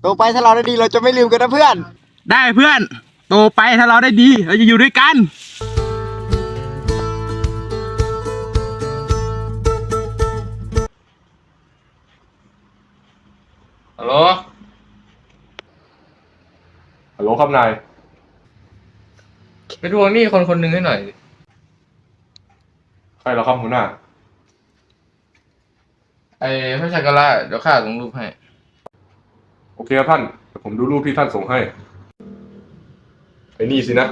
โตไปถ้าเราได้ดีเราจะไม่ลืมกันนะเพื่อน ได้เพื่อน โตไปถ้าเราได้ดีเราจะอยู่ด้วยกันฮัลโหลฮัลโหลครับนาย ไปทวงหนี้คนคนหนึ่งให้หน่อยดิใครเหรอครับหัวหน้า ไอ้พระชากระเดี๋ยวข้าส่งรูปให้ โอเคครับท่านเดี๋ยวผมดูรูปที่ท่านส่งให้ไอ้นี่สินะ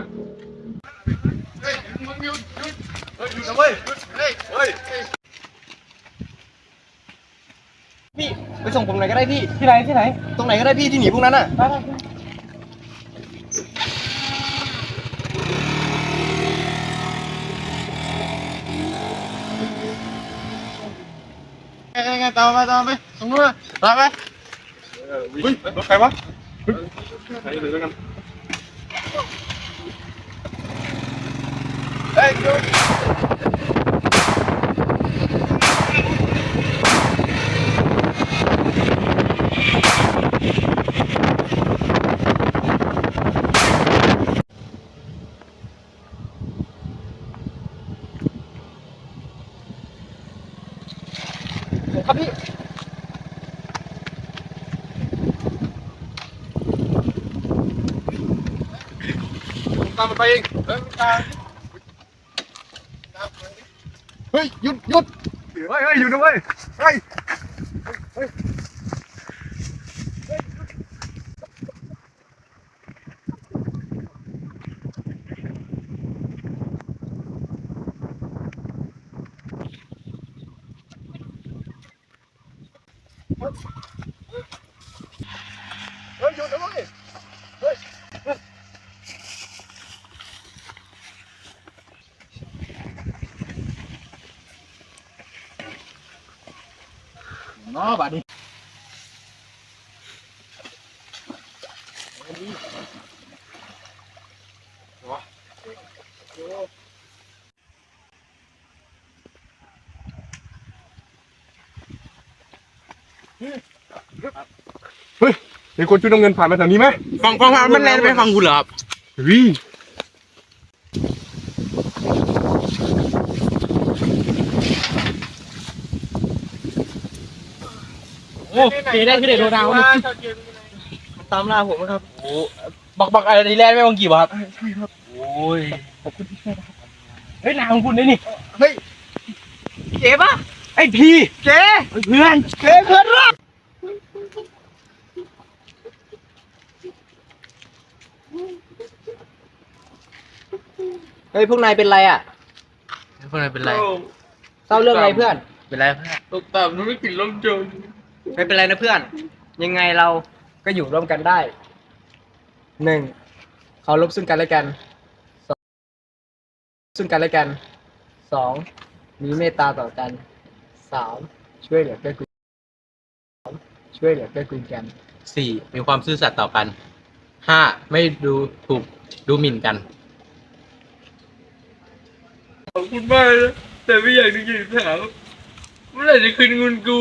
พี่ไปส่งผมไหนก็ได้พี่ ที่ไหนที่ไหน ตรงไหนก็ได้พี่ที่หนีพวกนั้นอะ ไงตามมาตามไปส่งรูปตามไปเฮ้ยรถใครวะเฮ้ยไหนเลยแล้วกัน ครับพี่ตามมันไปเองเฮ้ยตามเฮ้ยหยุดหยุดเฮ้ยเฮ้ยหยุดนะเว้ยเฮ้ยเฮ้ย เฮ้ยหยุดนะเว้ เฮ้ยเนาะบัดนี้เฮ้ยมีคนชุดน้ำเงินผ่านมาแถวนี้ไหมฟังฟังฟังมันแลนไปฟังกูเหรอครับเฮ้ยโอ้เจได้คือเด็กโดนาวนี่ตามล่าผมนะครับโอ้บักบักอะไรแลนไม่วังกี่วะครับใช่ครับโอ้ยขอบคุณที่ช่วยนะครับเฮ้ยนายของคุณนี่นี่เฮ้ยเจ๊ปะ ไอ้พี่เจ๊เพื่อนเจ๊เพื่อนรักเฮ้ยพวกนายเป็นไรอะ พวกนายเป็นไร เศร้าเรื่องอะไรเพื่อน เป็นไรเพื่อนตกต่ำนู้นไม่กินล้มจมไม่เป็นไรนะเพื่อน ยังไงเราก็อยู่ร่วมกันได้ หนึ่งเคารพซึ่งกันและกันสองซึ่งกันและกันสองมีเมตตาต่อกัน สามช่วยเหลือเกื้อกูลสามช่วยเหลือเกื้อกูลกันสี่มีความซื่อสัตย์ต่อกันห้าไม่ดูถูกดูหมิ่นกัน ขอบคุณมากนะแต่ไม่อยากจะกินสาวเมื่อไหร่จะคืนเงินกู